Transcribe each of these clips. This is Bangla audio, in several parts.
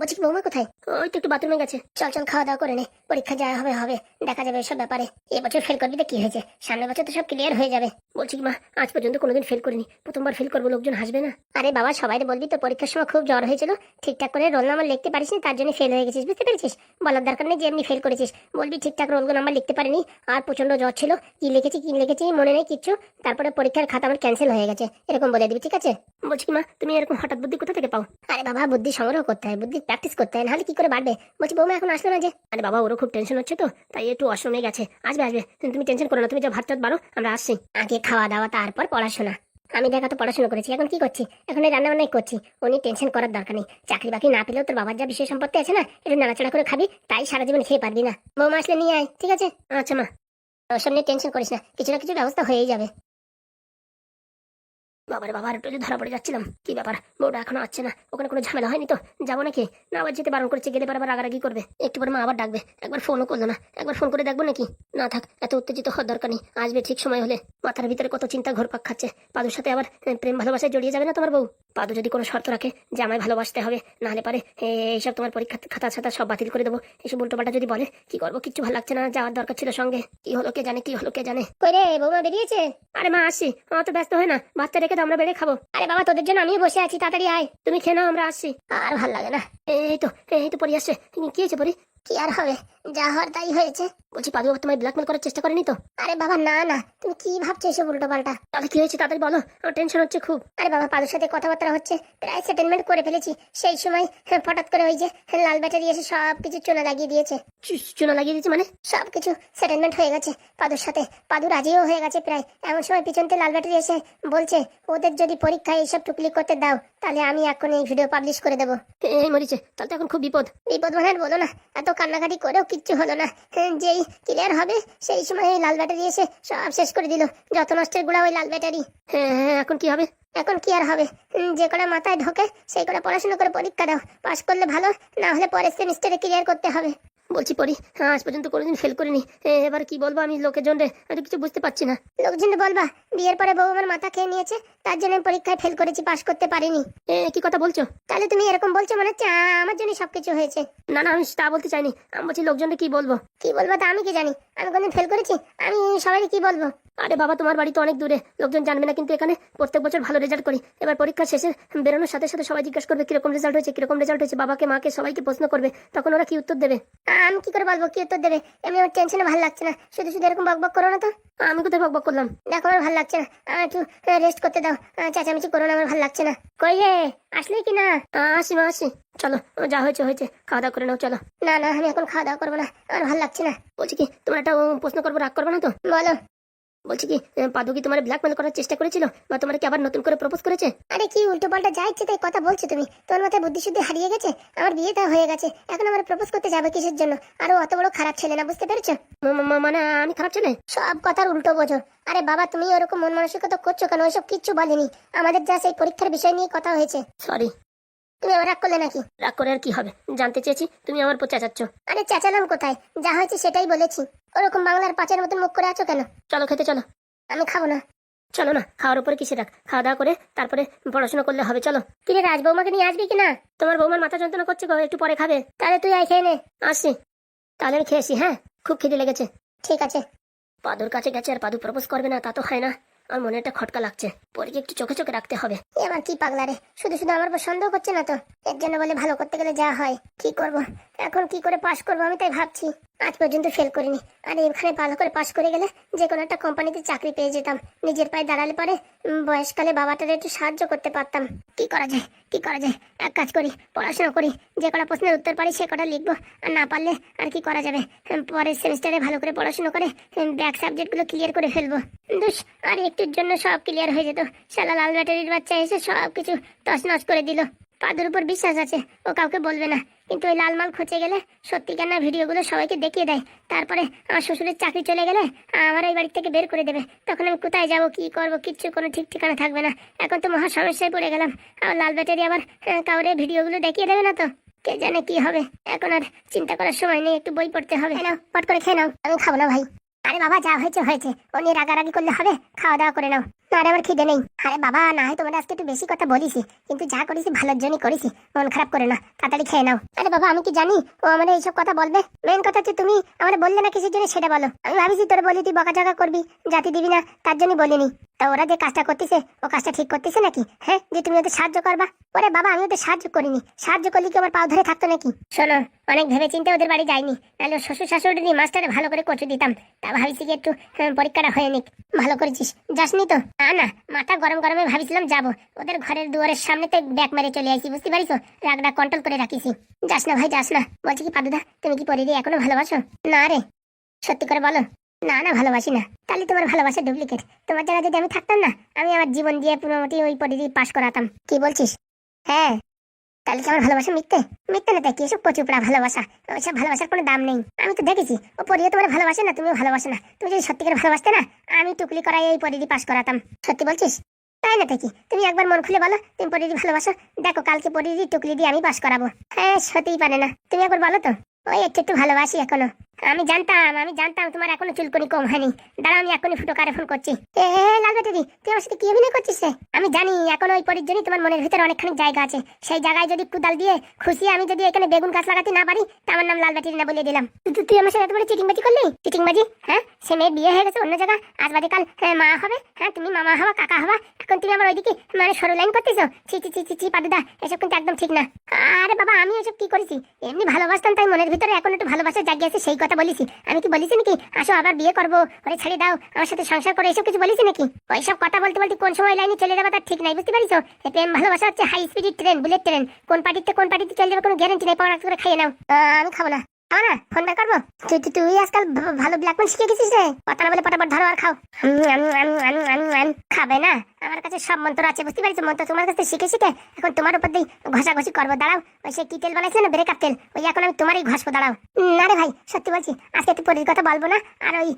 বলছি বৌমা কোথায়? ওই তো একটু বাথরুমে গেছে। চল চল খাওয়া দাওয়া করে নে। পরীক্ষা যা হবে হবে। দেখা যাবে এসব ব্যাপারে। এবছর ফেল করবি তো কি হয়েছে? সামনের বছর তো সব ক্লিয়ার হয়ে যাবে। বলছি কি মা, আজ পর্যন্ত কোনোদিন ফেল করিনি। প্রথমবার ফেল করব, লোকজন হাসবে না? আরে বাবা, সবাই বলবি তো, পরীক্ষার সময় খুব জ্বর হয়েছিল। ঠিকঠাক করে রোল নাম্বার লিখতে পারিস তার জন্য ফেল হয়ে গেছিস, বুঝতে পেরেছিস? বলার দরকার নেই যে এমনি ফেল করেছিস। বলবি ঠিকঠাক রোল নাম্বার লিখতে পারিনি, আর প্রচণ্ড জ্বর ছিল। কি লিখেছি কি লিখেছি, মনে নেই কিচ্ছু। তারপরে পরীক্ষার খাতা আমার ক্যান্সেল হয়ে গেছে। এরকম বলে দিবি, ঠিক আছে? বলছি মা, তুমি এরকম হঠাৎ বুদ্ধি কোথা থেকে পাও? আরে বাবা, বুদ্ধি সংগ্রহ করতে হয়, বুদ্ধি। প্র্যাকটিস করতে হয় নাহলে কি করে বাড়বে? বলছি, বৌমা এখন আসলো না যে। আরে বাবা, ওরও খুব টেনশন হচ্ছে তো, তাই একটু অসময়ে গেছে। আসবে আসবে। তুমি টেনশন করো না, তুমি যা ভাত টাত বারো আমরা আসছি। আগে খাওয়া দাওয়া, তারপর পড়াশোনা। আমি দেখা তো পড়াশোনা করেছি, এখন কি করছি? এখন এই রান্না বান্নাই করছি। উনি টেনশন করার দরকার নেই। চাকরি বাকরি না পেলেও তোর বাবার যা বিষয় সম্পত্তি আছে না, একটু নাড়াচাড়া করে খাবি, তাই সারা জীবন খেয়ে পারবি না। বৌমা আসলে নিয়ে আয়, ঠিক আছে? আচ্ছা মা। ওসব নিয়ে টেনশন করিস না, কিছু না কিছু ব্যবস্থা হয়েই যাবে। বাবারে বাবার একটু ধরা পড়ে যাচ্ছিলাম। কি ব্যাপার? বউটা এখনও আসছে না। ওখানে কোনো ঝামেলা হয়নি তো? যাব নাকি? না আবার যেতে বারণ করেছে, গেলে আবার রাগারাগি করবে। একটু পরে মা আবার ডাকবে। একবার ফোনও করল না। একবার ফোন করে দেখব নাকি? না থাক, এত উত্তেজিত হওয়ার দরকার নেই। আসবে ঠিক সময় হলে। মাথার ভিতরে কত চিন্তা ঘোরপাক খাচ্ছে। পাদুর সাথে আবার প্রেম ভালোবাসায় জড়িয়ে যাবে না তোমার বউ? পাদু যদি কোনো শর্ত রাখে যে আমায় ভালোবাসতে হবে, নাহলে পারে এইসব তোমার পরীক্ষা খাতা ছাতা সব বাতিল করে দেবো। এসব উল্টোপাল্টা যদি বলে, কি করব? কিচ্ছু ভালো লাগছে না। যাওয়ার দরকার ছিল সঙ্গে। কি হলো কে জানে, কি হলো কে জানে? কই বেরিয়েছে? আরে মা আসি আমার তো ব্যস্ত হয় না। বাচ্চা রেখে আমরা বেড়ে খাব। আরে বাবা, তোদের জন্য আমিও বসে আছি, তাড়াতাড়ি আয়। তুমি খেয়ে নাও, আমরা আসছি। আর ভালো লাগে না। এই তো এই তো পরি আসছে। কি হয়েছে পরি? কি আর হবে? যা হওয়ার তাই হয়েছে। বলছি পাদু তোমায় ব্ল্যাকমেল করার চেষ্টা করেনি তো? আরে বাবা না না। তুমি কি ভাবছ এসব উল্টো পাল্টা তাহলে কি হয়েছে তাড়াতাড়ি বলো? আমার টেনশন হচ্ছে খুব। আরে বাবা পাদুর সাথে কথাবার্তা হচ্ছে। প্রায় সেটেলমেন্ট করে ফেলেছি। সেই সময় হঠাৎ করে ওই যে লাল ব্যাটারি এসে সব কিছু চুনা লাগিয়ে দিয়েছে। চুনা লাগিয়ে দিয়েছে মানে? সব কিছু সেটেলমেন্ট হয়ে গেছে পাদুর সাথে। পাদু রাজিও হয়ে গেছে প্রায়। এমন সময় পিছন থেকে লাল ব্যাটারি এসে বলছে ওদের যদি পরীক্ষায় এইসব টুকলি করতে দাও তাহলে আমি এখন এই ভিডিও পাবলিশ করে দেবো। এই মরিছে তাহলে এখন খুব বিপদ। বিপদ মানে বলো না। এত কান্নাকাটি করেও কিচ্ছু হলো না। হ্যাঁ, যেই ক্লিয়ার হবে সেই সময় এই লাল ব্যাটারি এসে সব শেষ করে দিল। যত নষ্টের গুড়া ওই লাল ব্যাটারি। হ্যাঁ হ্যাঁ এখন কি হবে? এখন কি আর হবে? যে কটা মাথায় ঢোকে সেই করে পড়াশোনা করে পরীক্ষা দাও। পাশ করলে ভালো না হলে পরে সেমিস্টারে ক্লিয়ার করতে হবে। বলছি পরি হ্যাঁ আজ পর্যন্ত কোনোদিন ফেল করিনি। এবার কি বলব আমি লোকের জন্য? আমি কিছু বুঝতে পারছি না। লোকজন বলবা বিয়ের পরে বউ আমার মাথা খেয়ে নিয়েছে তার জন্য আমি পরীক্ষায় ফেল করেছি পাশ করতে পারিনি। কি কথা বলছো? তাহলে তুমি এরকম বলছো মনে হচ্ছে আমার জন্য সবকিছু হয়েছে। না না আমি তা বলতে চাইনি। আমি বলছি লোকজনকে কি বলব? কি বলব তা আমি কি জানি? আমি কোনদিন ফেল করেছি আমি সবাই কি বলব? আরে বাবা তোমার বাড়ি তো অনেক দূরে। লোকজন জানবে না কিন্তু এখানে প্রত্যেক বছর ভালো রেজাল্ট করি। এবার পরীক্ষা শেষে বেরোনোর সাথে সাথে সবাই জিজ্ঞেস করবে কীরকম রেজাল্ট হয়েছে কীরকম রেজাল্ট হয়েছে। বাবাকে মাকে সবাইকে প্রশ্ন করবে। তখন ওরা কি উত্তর দেবে? আমি কি করে বলব? কি উত্তর দেবে? এমনি আমার টেনশনে ভালো লাগছে না। শুধু শুধু এরকম বকবক করো না তো। আমি কোথায় বকবক করলাম? দেখো আমার ভালো লাগছে না। আমার একটু রেস্ট করতে দাও। চেঁচামেচি করো না আমার ভালো লাগছে না। কই রে? আসলে কি না? আসি মা আসি। চলো যা হয়েছে হয়েছে। খাওয়া দাওয়া করে নাও চলো। না না আমি এখন খাওয়া দাওয়া করব না। আমার ভালো লাগছে না। বলছি কি তোমার একটা প্রশ্ন করব রাগ করব না তো? বলো। বলছি কি পাদু কি তোমার ব্ল্যাকমেল করার চেষ্টা করেছিল বা তোমার কি আবার নতুন করে প্রপোজ করেছে? আরে কি উল্টো পাল্টা যা ইচ্ছে তাই কথা বলছো তুমি। তোমার মাথায় বুদ্ধি শুদ্ধি হারিয়ে গেছে? আমার বিয়েটা হয়ে গেছে। এখন আমার প্রপোজ করতে যাবে কিসের জন্য? আরও অত বড় খারাপ ছেলে না বুঝতে পেরেছ? মানে আমি খারাপ ছেলে? সব কথার উল্টো বোঝো। আরে বাবা তুমি ওরকম মন মানসিকতা করছ কেন? ওইসব কিচ্ছু বলেনি। আমাদের যা সেই পরীক্ষার বিষয় নিয়ে কথা হয়েছে। সরি তুমি আবার রাগ করলে নাকি? রাগ করে আর কি হবে? জানতে চেয়েছি তুমি আমার উপর চেঁচাচ্ছ। আরে চেঁচালাম কোথায়? যা হয়েছে সেটাই বলেছি। ওরকম বাংলার পাঁচের মতন মুখ করে আছো কেন? চলো খেতে চলো। আমি খাব না। চলো না খাওয়ার উপরে কিসে রাখ খাওয়া দাওয়া করে তারপরে পড়াশোনা করলে হবে চলো। কিরে রাজ বৌমাকে নিয়ে আসবি কি না তোমার বৌমার মাথা যন্ত্রণা করছে গো একটু পরে খাবে। তাহলে তুই আই খেয়ে নে। আসছি। তাহলে আমি খেয়েছি হ্যাঁ? খুব খিদে লেগেছে। ঠিক আছে। পাদুর কাছে গেছে আর পাদু প্রপোজ করবে না তা তো হয় না। আমার মনে একটা খটকা লাগছে। পরীকে একটু চোখে চোখে রাখতে হবে। এবার কি পাগলারে শুধু শুধু আমার উপর সন্দেহ করছে না তো? এর জন্য বলে ভালো করতে গেলে যা হয়। কি করব? এখন কি করে পাশ করব? আমি তাই ভাবছি। আজ পর্যন্ত ফেল করিনি। আর এখানে ভালো করে পাশ করে গেলে যে কোনো একটা কোম্পানিতে চাকরি পেয়ে যেতাম। নিজের পায়ে দাঁড়ালে পরে বয়সকালে বাবাটার একটু সাহায্য করতে পারতাম। কি করা যায়? কি করা যায়? এক কাজ করি, পড়াশোনা করি। যে কটা প্রশ্নের উত্তর পারি সে কটা লিখব। আর না পারলে আর কি করা যাবে? পরের সেমিস্টারে ভালো করে পড়াশোনা করে ব্যাক সাবজেক্টগুলো ক্লিয়ার করে ফেলব। দুস, আর একটুর জন্য সব ক্লিয়ার হয়ে যেত। শালা লাল ব্যাটারির বাচ্চা এসে সব কিছু তছনছ করে দিল। পাদুর উপর বিশ্বাস আছে ও কাউকে বলবে না। কিন্তু ওই লাল মাল খচে গেলে সত্যিকার না ভিডিওগুলো সবাইকে দেখিয়ে দেয়। তারপরে আমার শ্বশুরের চাকরি চলে গেলে আমার এই বাড়ি থেকে বের করে দেবে। তখন আমি কোথায় যাব কি করব কিচ্ছু কোনো ঠিক ঠিকানা থাকবে না। এখন তো মহা সমস্যায় পড়ে গেলাম। আর লাল ব্যাটারি আবার আহ, কাউরে ভিডিওগুলো দেখিয়ে দেবে না তো? কে জানে কি হবে? এখন আর চিন্তা করার সময় নেই একটু বই পড়তে হবে। নাও পট করে খেয়ে নাও। আমি খাব না ভাই। আরে বাবা যা হয়েছে হয়েছে। ও নিয়ে রাগারাগি করলে হবে? খাওয়া দাওয়া করে নাও। আমার খিদে নেই। আরে বাবা না হয় তোমার আজকে একটু বেশি কথা কিন্তু যা ভালোর জন্যই মন খারাপ করে না তাড়াতাড়ি খেয়ে নাও। আরে বাবা আমি কি জানি? ও আমার এইসব কথা বলবে? মেন কথা হচ্ছে তুমি আমার বললে না কিসের জন্য সেটা বলো। আমি ভাবিছি তোর বলি তুই করবি জাতি দিবি না তার বলিনি। তা ওরা যে কাজটা করতেছে ও কাজটা ঠিক করতেছে নাকি? হ্যাঁ যে তুমি ওদের সাহায্য করবা। ওরে বাবা আমি ওদের সাহায্য করিনি। সাহায্য করলে কি আমার পাও ধরে থাকতো নাকি? শোনো অনেক ভেবে চিন্তে ওদের বাড়ি যাইনি। নাহলে শ্বশুর শাশুড়ি মাস্টারে ভালো করে কচু দিতাম। তা ভাবিছি কি একটু হ্যাঁ, পরীক্ষাটা হয়ে নিক। ভালো করেছিস। যাসনি তো? না না, মাথা গরম গরমে ভাবিছিলাম যাব। ওদের ঘরের দুয়ারের সামনে তো ব্যাক মেরে চলে আসি বুঝতে পারিস? রাগটা কন্ট্রোল করে রাখিছি। যাস না ভাই, যাস না। বলছি কি, পাদুদা, তুমি কি পরিদি এখনও ভালোবাসো? না রে। সত্যি করে বলো। না না, ভালোবাসি না। তাহলে তোমার ভালোবাসা ডুপ্লিকেট তোমার জায়গায় যদি আমি থাকতাম না, আমি আমার জীবন দিয়ে পুরোমোটি ওই পরিধি পাশ করাতাম। কি বলছিস? হ্যাঁ। তাহলে কি আমার ভালোবাসা মিথ্যে? মিথ্যে না দেখি এসব কচুপড়া ভালোবাসা? ওইসব ভালোবাসার কোনো দাম নেই। আমি তো দেখেছি ও পরিয়ে তোমার ভালোবাসে না, তুমিও ভালোবাসে না। তুমি যদি সত্যিকার করে ভালোবাসতে না, আমি টুকলি করাই এই পরিধি পাশ করাতাম। সত্যি বলছিস? তাই না দেখি তুমি একবার মন খুলে বলো, তুমি পরিধি ভালোবাসো? দেখো, কালকে পরিধি টুকলি দিয়ে আমি পাশ করাবো। হ্যাঁ সত্যিই পারে না। তুমি একবার বলো তো। ওই একটু একটু ভালোবাসি এখনও। আমি জানতাম আমি জানতাম তোমার এখনও চুলকনি কম হয়নি। দাঁড়া আমি এখনই ফুটো কারে ফোন করছি। এ এ, লাল বেটি তুই আমার সাথে কি অভিনয় করছিস আমি জানি এখন ওই পরির জন্যই তোমার মনের ভিতরে অনেকখানি জায়গা আছে। সেই জায়গায় যদি কুদাল দিয়ে খুশি আমি যদি এখানে বেগুন গাছ লাগাতে না পারি তা আমার নাম লাল বেটি না বলে দিলাম। তুই- তুই আমার সাথে এত বড় চিটিংবাজি করলি? চিটিংবাজি? হ্যাঁ? সে মেয়ে বিয়ে হয়ে গেছে অন্য জায়গা আজ বাদে কাল হ্যাঁ, মা হবে? হ্যাঁ তুমি মামা হবা কাকা হবা? এখন তুমি আমার ওইদিকে মানে সরু লাইন করতেছো? ছি ছি ছি ছি ছি পাদুদা এসব কিন্তু একদম ঠিক না। আরে বাবা আমি এসব কি করেছি? এমনি ভালোবাসতাম তাই মনের ভিতরে এখন একটু ভালোবাসা জাগিয়েছে সেই কথা বলেছি আমি কি বলেছি নাকি? আসো, আবার বিয়ে করব। ওরে ছেড়ে দাও, আমার সাথে সংসার করে এসব কিছু বলেছি নাকি? ওইসব কথা বলতে বলতে কোন সময় লাইনে চলে যাবে তার ঠিক নাই, বুঝতে পারিস প্রেম ভালোবাসা হচ্ছে high speed train bullet train কোন পার্টিতে কোন পার্টিতে চলে যাবে কোনো গ্যারেন্টি নেই পড়া করে খেয়ে নাও। আমি খাব না। খাব না ফোন বের করব? তুই, তুই- আজকাল ভালো ব্ল্যাকমেল শিখে গেছিস রে। কথা বলে পটাপট ধরো আর খাও। খাবে না। আমার কাছে সব মন্ত্র আছে বুঝতে পারছ? মন্ত্র তোমার কাছে শিখে শিখে এখন তোমার উপর দিয়ে ঘষাঘষি করব। দাঁড়াও ওই সে কি তেল বানাইছে না ব্রেকআপ তেল? ওই এখন আমি তোমারই ঘষবো দাঁড়াও। না রে ভাই সত্যি বলছি আজকে একটু পরির কথা বলব না আর ওই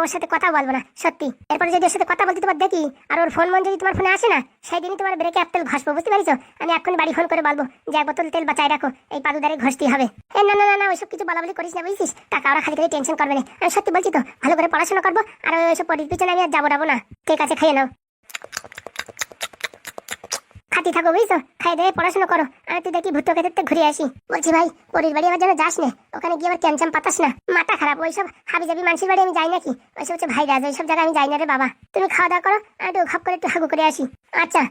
ওর সাথে কথা বলব না সত্যি। এরপরে যদি ওর সাথে কথা বলতে তোমার দেখি আর ওর ফোন মন যদি তোমার ফোনে আসে না সেই দিনই তোমার ব্রেকআপ তেল ঘষবো বুঝতে পারিছো? আমি এখন বাড়ি ফোন করে বলব যে এক বোতল তেল বাঁচাই রাখো এই পাদুদারে ঘষতে হবে। এ, না না না না ওইসব কিছু বলা বলি করিস না বুঝছিস? টাকা ওরা খালি খালি টেনশন করবে না। আমি সত্যি বলছি তো ভালো করে পড়াশোনা করব আর ওইসব পরির পিছনে আমি আর যাব যাব না। ঠিক আছে খেয়ে নাও। খাতি থাকো, বুঝছ? খাই দিয়ে পড়াশোনা করো। আমি তুই দেখি ভুট্টো খেতে ঘুরে আসি। বলছি ভাই, পরির বাড়ি আমার যেন যাস না। ওখানে গিয়ে আবার ক্যামচাম পাতাস না। মাথা খারাপ, ওইসব হাবি যাবি মানুষের বাড়ি আমি যাই নাকি? ওইসব হচ্ছে ভাই রাজ, ওইসব জায়গায় আমি যাই না রে বাবা। তুমি খাওয়া দাওয়া করো আমি একটু খাপ করে একটু হাগু করে আসি। আচ্ছা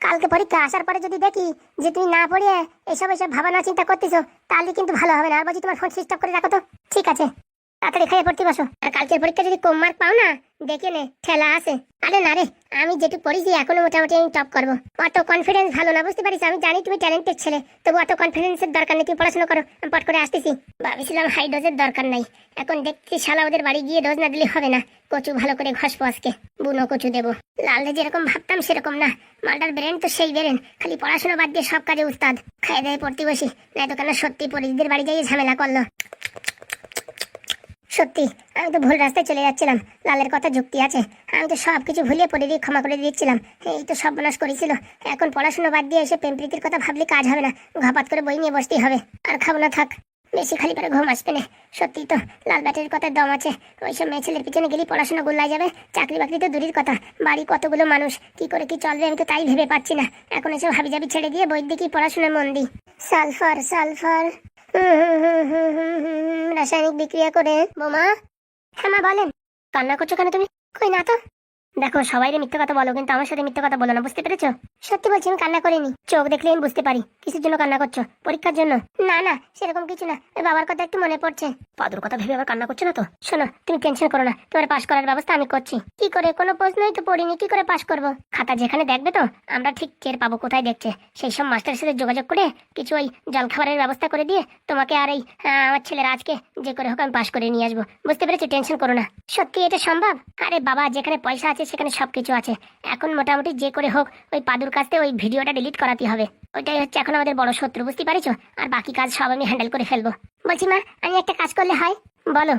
কালকে পরীক্ষা আসার পরে যদি দেখি যে তুমি না পড়িয়ে এসব এসব ভাবনা চিন্তা করতেছো, তাহলে কিন্তু ভালো হবে না। আর বলছি তোমার ফোন সুইচ করে রাখো তো। ঠিক আছে। তাড়াতাড়ি খাইয়ে পড়তে বসো। আর কালকের পরীক্ষা যদি কম মার্ক পাও না, দেখে নে, ঠেলা আছে। আরে না রে, আমি যেটুকু পড়েছি, এখনও মোটামুটি আমি টপ করব। অত কনফিডেন্স ভালো না, বুঝতে পারিস? আমি জানি তুমি ট্যালেন্টেড ছেলে, তবু অত কনফিডেন্সের দরকার নেই, তুমি পড়াশোনা করো। আমি পট করে আসতেছি। ভাবিছিলাম হাই ডোজের দরকার নাই। এখন দেখছি শালা ওদের বাড়ি গিয়ে ডোজ না দিলে হবে না। কচু ভালো করে ঘষবো আজকে। বুনো কচু দেবো। লালদে যেরকম ভাবতাম, সেরকম না। মালটার ব্রেন তো সেই ব্রেন খালি পড়াশোনা বাদ দিয়ে সব কাজে উস্তাদ। খাই দায় পড়তে বসি। নাই তো কেন সত্যি পরিধিদের বাড়ি যাই ঝামেলা করল। সত্যি, আমি তো ভুল রাস্তায় চলে যাচ্ছিলাম। লালের কথা যুক্তি আছে। আমি তো সব কিছু ভুলিয়ে পড়ে দিয়ে ক্ষমা করে দিচ্ছিলাম। এই তো সব বনাশ করেছিল এখন পড়াশোনা বাদ দিয়ে এসে প্রেম প্রীতির কথা ভাবলে কাজ হবে না। ঘাপাত করে বই নিয়ে বসতেই হবে। আর খাব না, থাক। বেশি খালি করে ঘুম আসবে না। সত্যি তো, লাল ব্যাটারির কথা দম আছে। ওইসব মেয়ে ছেলের পিছনে গেলে পড়াশোনা গোল্লাই যাবে। চাকরি বাকরি তো দূরের কথা। বাড়ি কতগুলো মানুষ? কি করে কি চলবে আমি তো তাই ভেবে পাচ্ছি না। এখন এসব হাবি যাবি ছেড়ে দিয়ে বই দিকেই পড়াশোনার মন দিই। Sulphur sulphur. রাসায়নিক বিক্রিয়া করে বোমা। হ্যাঁ মা বলেন। কান্না করছ কেন তুমি? কই না তো? দেখো, সবাই মিথ্যে কথা বলো, কিন্তু আমার সাথে মিথ্যে কথা বলো না, বুঝতে পেরেছ? সত্যি বলছি, আমি কান্না করিনি। চোখ দেখলে আমি বুঝতে পারি, কিসের জন্য কান্না করছ? পরীক্ষার জন্য? না না, সেরকম কিছু না। ওই বাবার কথা একটু মনে পড়ছে। পাদুর কথা ভেবে আবার কান্না করছ না তো? শোনো, তুমি টেনশন করো না। তোমার পাশ করার ব্যবস্থা আমি করছি। কি করে? কোনো প্রশ্নই তো পড়িনি, কি করে পাশ করব? খাতা যেখানে দেখবে তো, আমরা ঠিক টের পাবো কোথায় দেখছে। সেই সব মাস্টারের সাথে যোগাযোগ করে কিছু ওই জলখাবারের ব্যবস্থা করে দিয়ে তোমাকে আর এই আমার ছেলের আজকে যে করে হোক আমি পাশ করে নিয়ে আসব। বুঝতে পেরেছি? টেনশন করো না। সত্যি এটা সম্ভব? আরে বাবা, যেখানে পয়সা আছে, সেখানে সব কিছু আছে। এখন মোটামুটি যে করে হোক, ওই পাদুর কাছ থেকে ওই ভিডিওটা ডিলিট করাতে হবে। ওইটাই হচ্ছে এখন আমাদের বড় শত্রু, বুঝতে পারিছো? আর বাকি কাজ সব আমি হ্যান্ডেল করে ফেলব। বলছি মা, আমি একটা কাজ করলে হয়? বলো।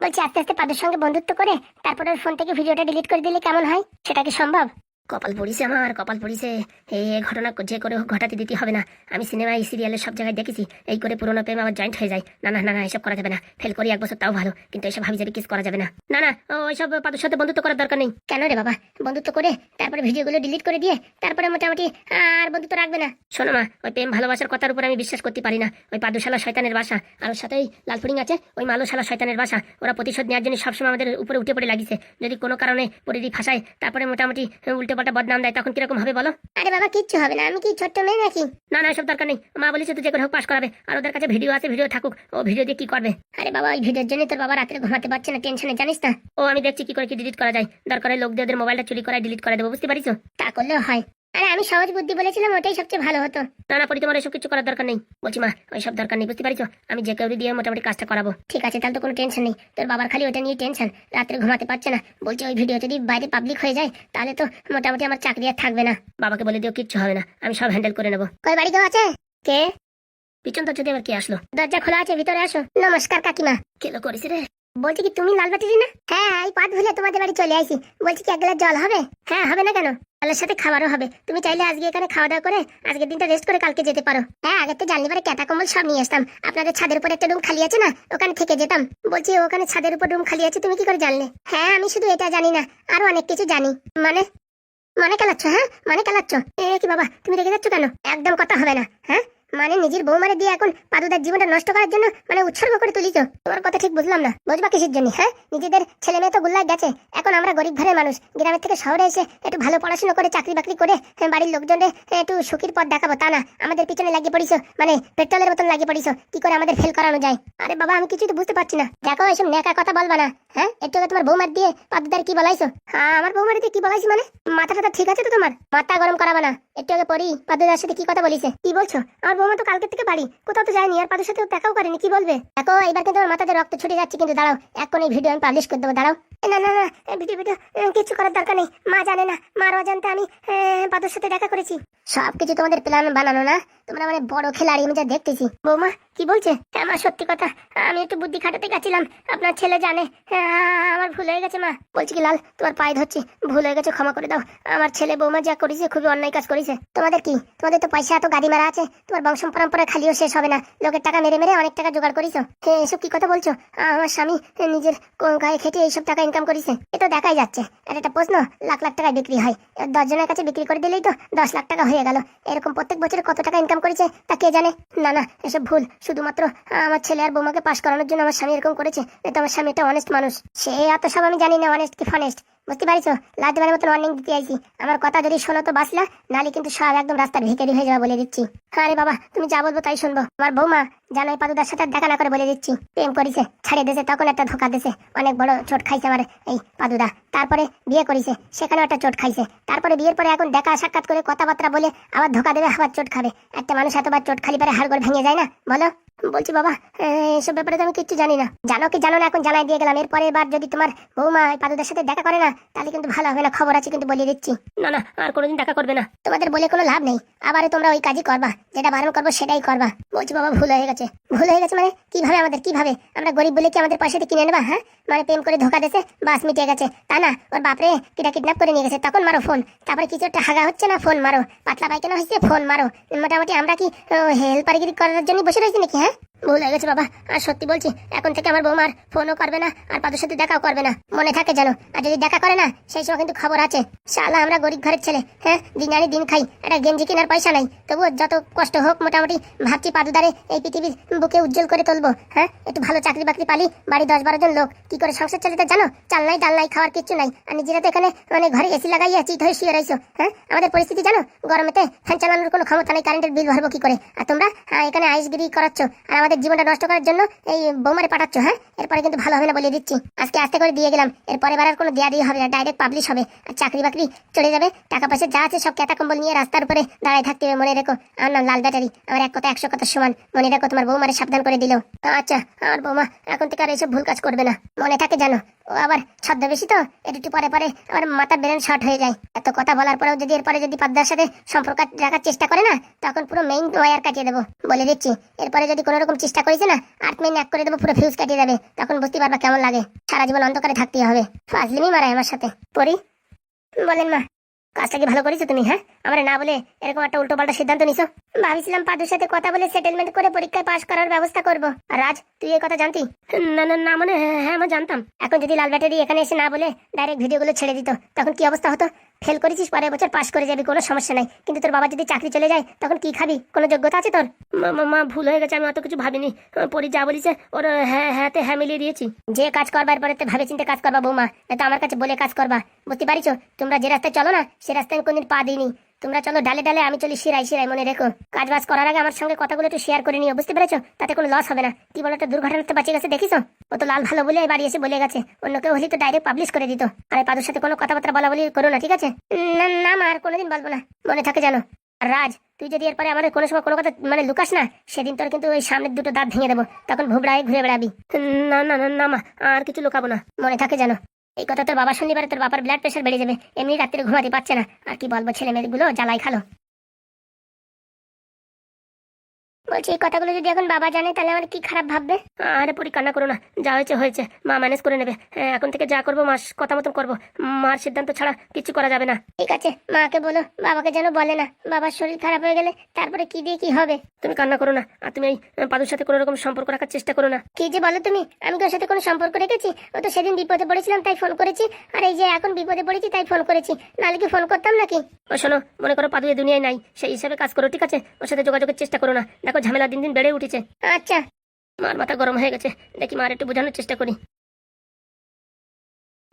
বলছি আস্তে আস্তে পাদুর সঙ্গে বন্ধুত্ব করে, তারপর ওর ফোন থেকে ভিডিওটা ডিলিট করে দিলে কেমন হয়? সেটা কি সম্ভব? কপাল পড়িছে আমার, কপাল পড়িছে। এ ঘটনা যে করে হোক ঘটাতে দিতে হবে না। আমি সিনেমায় সিরিয়ালে সব জায়গায় দেখেছি। এই করে পুরোনো প্রেম আমার জয়েন্ট হয়ে যায়। না না না না, এসব করা যাবে না। ফেল করি এক বছর, তাও ভালো। কিন্তু এসব ভাবি যাবি কিস করা যাবে না। না না ওইসব পাতুর সাথে বন্ধুত্ব করার দরকার নেই। কেন রে বাবা? বন্ধুত্ব করে, তারপরে ভিডিওগুলো ডিলিট করে দিয়ে, তারপরে মোটামুটি আর বন্ধুত্ব রাখবে না। শোনো মা, ওই প্রেম ভালোবাসার কথার উপর আমি বিশ্বাস করতে পারি না। ওই পাদুশালা শয়তানের বাসা। আর ওর সাথেই লালফুরিং আছে, ওই মালুশালা শয়তানের বাসা। ওরা প্রতিশোধ নেওয়ার জন্য সবসময় আমাদের উপরে উঠে পড়ে লাগিছে। যদি কোনো কারণে পরিধি ফাঁসায়, তারপরে মোটামুটি উল্টো পাল্টা বদনাম দেয় তখন কীরকম হবে বলো? আরে বাবা কিচ্ছু হবে না। আমি কি ছোট্ট মেয়ে নাকি? না না সব দরকার নেই। মা বলেছে তো যে করে হোক পাস করাবে। আর ওদের কাছে ভিডিও আছে ভিডিও থাকুক। ও ভিডিও দিয়ে কি করবে? আরে বাবা ওই ভিডিওর জন্য তোর বাবা রাত্রে ঘুমাতে পারছে না টেনশনে জানিস না? ও আমি দেখছি কি করে কি ডিলিট করা যায়। দরকারে লোকদের দিয়ে ওদের মোবাইলটা চুরি করে ডিলিট করে দেবো বুঝতে পারিস? তা করলেও হয়। আরে আমি সহজ বুদ্ধি বলেছিলাম ওটাই সবচেয়ে ভালো হতো। না না পরি তোমার এসব কিছু করার দরকার নেই। বলছি মা ওই সব দরকার নেই বুঝতে পারিছো? আমি যে কেউ দিয়ে মোটামুটি কাজটা করাবো। ঠিক আছে তাহলে তো কোনো টেনশন নেই। তোর বাবার খালি ওটা নিয়ে টেনশন রাত্রে ঘুমাতে পারছে না। বলছে ওই ভিডিও যদি বাইরে পাবলিক হয়ে যায় তাহলে তো মোটামুটি আমার চাকরি আর থাকবে না। বাবাকে বলে দিও কিচ্ছু হবে না। আমি সব হ্যান্ডেল করে নেব। কই বাড়ি কেউ আছে? কে? পিছন তো যদি আবার কে আসলো? দরজা খোলা আছে ভিতরে আসো। নমস্কার কাকিমা। কেলো করিস রে? বলছি কি, তুমি লাল না? হ্যাঁ এই পাত ভুলে তোমাদের বাড়ি চলে আইছি বলছি কি, এক গ্লাস জল হবে? হ্যাঁ হবে না কেন? জলের সাথে খাবারও হবে। তুমি চাইলে আজকে এখানে খাওয়া দাওয়া করে আজকের দিনটা রেস্ট করে কালকে যেতে পারো। হ্যাঁ আগে তো জানলে পারে ক্যাটা কম্বল সব নিয়ে আসতাম। আপনাদের ছাদের উপর একটা রুম খালি আছে না, ওখানে থেকে যেতাম। বলছি, ওখানে ছাদের উপর রুম খালি আছে, তুমি কি করে জানলে? হ্যাঁ আমি শুধু এটা জানি না, আরও অনেক কিছু জানি। মানে? মানে কেলাচ্ছ হ্যাঁ? মানে কেলাচ্ছ? এ কি বাবা, তুমি রেখে যাচ্ছ কেন? একদম কথা হবে না হ্যাঁ? মানে নিজের বউ বৌমারে দিয়ে এখন পাদুদার জীবনটা নষ্ট করার জন্য মানে উৎসর্গ করে তুলিছ? তোমার কথা ঠিক বুঝলাম না। বুঝবা কিসের জন্য হ্যাঁ? নিজেদের ছেলে মেয়ে তো গুল্লায় গেছে। এখন আমরা গরিব ঘরের মানুষ। গ্রামের থেকে শহরে এসে একটু ভালো পড়াশোনা করে চাকরি বাকরি করে হ্যাঁ, বাড়ির লোকজনদের একটু সুখীর পথ দেখাবো তা না। আমাদের পিছনে লাগিয়ে পড়িস মানে পেট্রোলের মতন লাগিয়ে পড়িস কি করে আমাদের ফেল করানো যায়? আরে বাবা আমি কিছুই তো বুঝতে পারছি না। দেখো এসব নেকা কথা বলবা না হ্যাঁ? একটু তোমার বৌমার দিয়ে পাদুদার কি বলাইছো? হ্যাঁ আমার বৌমার দিয়ে কি বলাইছি মানে? মাথা ঠিক আছে তো তোমার? মাথা গরম করাবা না। একটু আগে পরি পাদুদার সাথে কি কথা বলিছে? কি বলছো? আমার বৌমা তো কালকে থেকে বাড়ি। কোথাও তো যায়নি, আর পাদের সাথে দেখাও করেনি, কি বলবে? দেখো, এবার কিন্তু আমার মাথাতে রক্ত ছুটে যাচ্ছে, কিন্তু দাঁড়াও এখন এই ভিডিও আমি পাবলিশ করে দেবো, দাঁড়াও। না না না ভিডিও ভিডিও কিছু করার দরকার নেই। মা জানে না। মার অজান্তে আমি এ, পাদের সাথে দেখা করেছি। সব কিছু তোমাদের প্ল্যান বানানো না? তোমরা মানে বড় খেলাড়ি আমি যা দেখতেছি। বৌমা কি বলছে? হ্যাঁ মা সত্যি কথা আমি একটু বুদ্ধি খাটাতে গেছিলাম। আপনার ছেলে জানে। হ্যাঁ, আমার ভুল হয়ে গেছে মা। বলছি কি লাল তোমার পায়ে ধরছি। ভুল হয়ে গেছে ক্ষমা করে দাও। আমার ছেলে বৌমা যা করেছে খুবই অন্যায় কাজ করেছে। তোমাদের কি? তোমাদের তো পয়সা এত গাড়ি মারা আছে। তোমার বংশ পরম্পরা খালিও শেষ হবে না। লোকের টাকা মেরে মেরে অনেক টাকা জোগাড় করিছো। হে, এসব কি কথা বলছো? আমার স্বামী নিজের গায়ে খেটে এইসব টাকা ইনকাম করেছে এ তো দেখাই যাচ্ছে। আর একটা প্রশ্ন, লাখ লাখ টাকায় বিক্রি হয়। এ দশজনের কাছে বিক্রি করে দিলেই তো দশ লাখ টাকা হয়ে গেল। এরকম প্রত্যেক বছরে কত টাকা ইনকাম করেছে, তা কে জানে? না না, এসব ভুল। শুধুমাত্র আমার ছেলে আর বৌমাকে পাশ করানোর জন্য আমার স্বামী এরকম করেছে। তো আমার স্বামী একটা অনেস্ট মানুষ। সে এত সব আমি জানি না অনেস্ট কি ফনেস্ট বুঝতে পারিছো? লাস্টবারের মতন ওয়ার্নিং দিতে আইছি। আমার কথা যদি শোনো তো বাঁচলা নালে কিন্তু সব একদম রাস্তার ভিখারি হয়ে যাবে বলে দিচ্ছি। আরে বাবা, তুমি যা বলব তাই শুনব। আমার বৌমা জানাই পাদুদার সাথে দেখা না করে বলে দিচ্ছি। প্রেম করিছে, ছাড়িয়ে দিয়েছে, তখন একটা ধোকা দিয়েছে। অনেক বড় চোট খাইছে আমার এই পাদুদা। তারপরে বিয়ে করিছে, সেখানেও একটা চোট খাইছে। তারপরে বিয়ের পরে এখন দেখা সাক্ষাৎ করে কথাবার্তা বলে আবার ধোকা দেবে, আবার চোট খাবে। একটা মানুষ এতবার চোট খালি পারে হাড় করে ভেঙে যায় না? বলো। বলছি বাবা এসব ব্যাপারে তো আমি কিচ্ছু জানি না। জানো কি জানো না এখন জানাই দিয়ে গেলাম। এরপরে এবার যদি তোমার বৌমা এই পাদুদের সাথে দেখা করে না তাহলে কিন্তু ভালো হবে না। খবর আছে কিন্তু বলে দিচ্ছি। না না আর কোনোদিন দেখা করবে না। তোমাদের বলে কোনো লাভ নেই। আবারে তোমরা ওই কাজই করবা যেটা বারণ করব সেটাই করবা। বলছি বাবা ভুল হয়ে গেছে। ভুল হয়ে গেছে মানে? কীভাবে আমাদের কীভাবে? আমরা গরিব বলে কি আমাদের পয়সাতে কিনে নেবা হ্যাঁ? মানে প্রেম করে ধোকা দিয়েছে, বাস মিটে গেছে। তা না, ওর বাপরে কিটা কিডন্যাপ করে নিয়ে গেছে, তখন মারো ফোন তারপরে কিছু একটা হাগা হচ্ছে না ফোন মারো। পাতলা পায়খানা হয়েছে ফোন মারো। মোটামুটি আমরা কি হেল্পারগিরি করার জন্য বসে রয়েছি নাকি হ্যাঁ? ভুল হয়ে গেছে বাবা। আর সত্যি বলছি এখন থেকে আমার বৌমার ফোনও করবে না আর পাদের সাথে দেখাও করবে না। মনে থাকে যেন আর যদি দেখা করে না সেই সময় কিন্তু খবর আছে। শালা আমরা গরিব ঘরের ছেলে হ্যাঁ? দিন আনি দিন খাই একটা গেঞ্জি কেনার পয়সা নাই। তবুও যত কষ্ট হোক মোটামুটি ভাবছি পাদুদারে এই পৃথিবীর বুকে উজ্জ্বল করে তুলবো হ্যাঁ? একটু ভালো চাকরি বাকরি পালি বাড়ি দশ বারো জন লোক কি করে সংসার চালিয়ে জানো? চাল নাই ডাল নাই খাওয়ার কিচ্ছু নাই। আর নিজেরা তো এখানে মানে ঘরে এসি লাগাইয়া চিত হয়ে শুয়ে রয়েছো হ্যাঁ? আমাদের পরিস্থিতি জানো? গরমেতে ফ্যান চালানোর কোনো ক্ষমতা নেই কারেন্টের বিল ভরবো কি করে? আর তোমরা আহ, এখানে আইসগিরি করাচ্ছ আর আমাদের জীবনটা নষ্ট করার জন্য এই বোমারে পাঠাচ্ছ হ্যাঁ? এরপরে কিন্তু ভালো হবে না বলে দিচ্ছি। আজকে আস্তে করে দিয়ে গেলাম। এরপরে বার আর কোনো দেয়া দিয়ে হবে না ডাইরেক্ট পাবলিশ হবে। আর চাকরি বাকরি চলে যাবে। টাকা পয়সা যা আছে সব ক্যাটা কম্বল নিয়ে রাস্তার উপরে দাঁড়ায় থাকতে হবে, মনে রেখো। আর নাম লাল ব্যাটারি। আমার এক কথা, একশো কথা সমান। মনে রেখো, তোমার বৌমারে সাবধান করে দিল। আচ্ছা আমার বৌমা এখন থেকে আর এসব ভুল কাজ করবে না। মনে থাকে জানো ও আবার ছদ্মবেশী তো? একটু পরে পরে আমার মাথা ব্রেন শর্ট হয়ে যায়। এত কথা বলার পরেও যদি এরপরে যদি পাদ্দার সাথে সম্পর্ক রাখার চেষ্টা করে না, তখন পুরো মেইন ওয়ার কাটিয়ে দেবো। বলে দিচ্ছি, এরপরে যদি কোনো রকম চেষ্টা করেছে না, আট মিনিট এক করে দেবো, পুরো ফিউজ কাটিয়ে যাবে তখন বুঝতে পারবা কেমন লাগে। সারা জীবন অন্ধকারে থাকতে হবে। ফাজলিমি মারায় আমার সাথে। পড়ি বলেন মা। কাজটা কি ভালো করেছ তুমি হ্যাঁ? আমার না বলে এরকম একটা উল্টো পাল্টা সিদ্ধান্ত নিছো? ভাবছিলাম পাদুর সাথে কথা বলে সেটেলমেন্ট করে পরীক্ষায় পাশ করার ব্যবস্থা করব। আর রাজ তুই এই কথা জানতি? না না না মানে হ্যাঁ হ্যাঁ, আমি জানতাম। এখন যদি লাল ব্যাটারি এখানে এসে না বলে ডাইরেক্ট ভিডিওগুলো ছেড়ে দিত তখন কি অবস্থা হতো? ফেল করেছিস পরের বছর পাস করে যাবি কোনো সমস্যা নাই। কিন্তু তোর বাবা যদি চাকরি চলে যায় তখন কি খাবি? কোনো যোগ্যতা আছে তোর? মা ভুল হয়ে গেছে আমি অত কিছু ভাবিনি। পরি যা বলিছে ওর হ্যাঁ হ্যাঁতে হ্যাঁ মিলিয়ে দিয়েছি। যে কাজ করবার পরে তো ভাবে চিন্তে কাজ করবা বৌমা তো আমার কাছে বলে কাজ করবা। বুঝতে পারিছো? তোমরা যে রাস্তায় চলো না সে রাস্তায় আমি কোনদিন পা দিইনি। তোমরা চলো ডালে ডালে আমি চলি শিরাই শিরাই মনে রেখো। কাজ বাজ করার আগে আমার সঙ্গে কথাগুলো একটু শেয়ার করে নিও, বুঝতে পেরেছ? তাতে কোনো লস হবে না। কি বলো একটা দুর্ঘটনা তো বাঁচিয়ে গেছে, দেখিছো? ও তো লাল ভালো বলে বাড়ি এসে বলে গেছে। অন্য কেউ হলে তো ডাইরেক্ট পাবলিশ করে দিত। আর পাদুর সাথে কোনো কথাবার্তা বলা বলি করো না, ঠিক আছে? না না মা, আর কোনোদিন বলব না। মনে থাকে জানো আর রাজ, তুই যদি এরপরে আমার কোনো সময় কোনো কথা মানে লুকাস না, সেদিন তোর কিন্তু ওই সামনের দুটো দাঁত ভেঙে দেবো। তখন ভুবড়ায় ঘুরে বেড়াবি। না না না না মা, আর কিছু লুকাবো না। মনে থাকে জানো এই কথা তোর বাবা শুনলি তোর বাবার ব্লাড প্রেশার বেড়ে যাবে। এমনি রাত্রে ঘুমাতে পারছে না। আর কি বলব ছেলে মেয়েগুলো জ্বালাই খালো। বলছি এই কথাগুলো যদি এখন বাবা জানে তাহলে আমার কি খারাপ ভাববে? আরে পরি কান্না করো না যা হয়েছে হয়েছে মা ম্যানেজ করে নেবে। হ্যাঁ, এখন থেকে যা করব মাস কথা মতন করব। মার সিদ্ধান্ত ছাড়া কিছু করা যাবে না। ঠিক আছে মাকে বলো বাবাকে যেন বলে না বাবার শরীর খারাপ হয়ে গেলে তারপরে কি দিয়ে কি হবে? তুমি কান্না করো না আর তুমি এই পাদুর সাথে কোনো রকম সম্পর্ক রাখার চেষ্টা করো না। কি যে বলো তুমি আমি কি ওর সাথে কোনো সম্পর্ক রেখেছি? ও তো সেদিন বিপদে পড়েছিলাম তাই ফোন করেছি আর এই যে এখন বিপদে পড়েছি তাই ফোন করেছি। নাহলে কি ফোন করতাম নাকি? ও শোনো মনে করো পাদু দুনিয়ায় নাই সেই হিসাবে কাজ করো ঠিক আছে? ওর সাথে যোগাযোগের চেষ্টা করো না। দেখো ঝামেলা দিন দিন বেড়ে উঠেছে। আচ্ছা মার মাথা গরম হয়ে গেছে। দেখি মার একটু বোঝানোর চেষ্টা করি।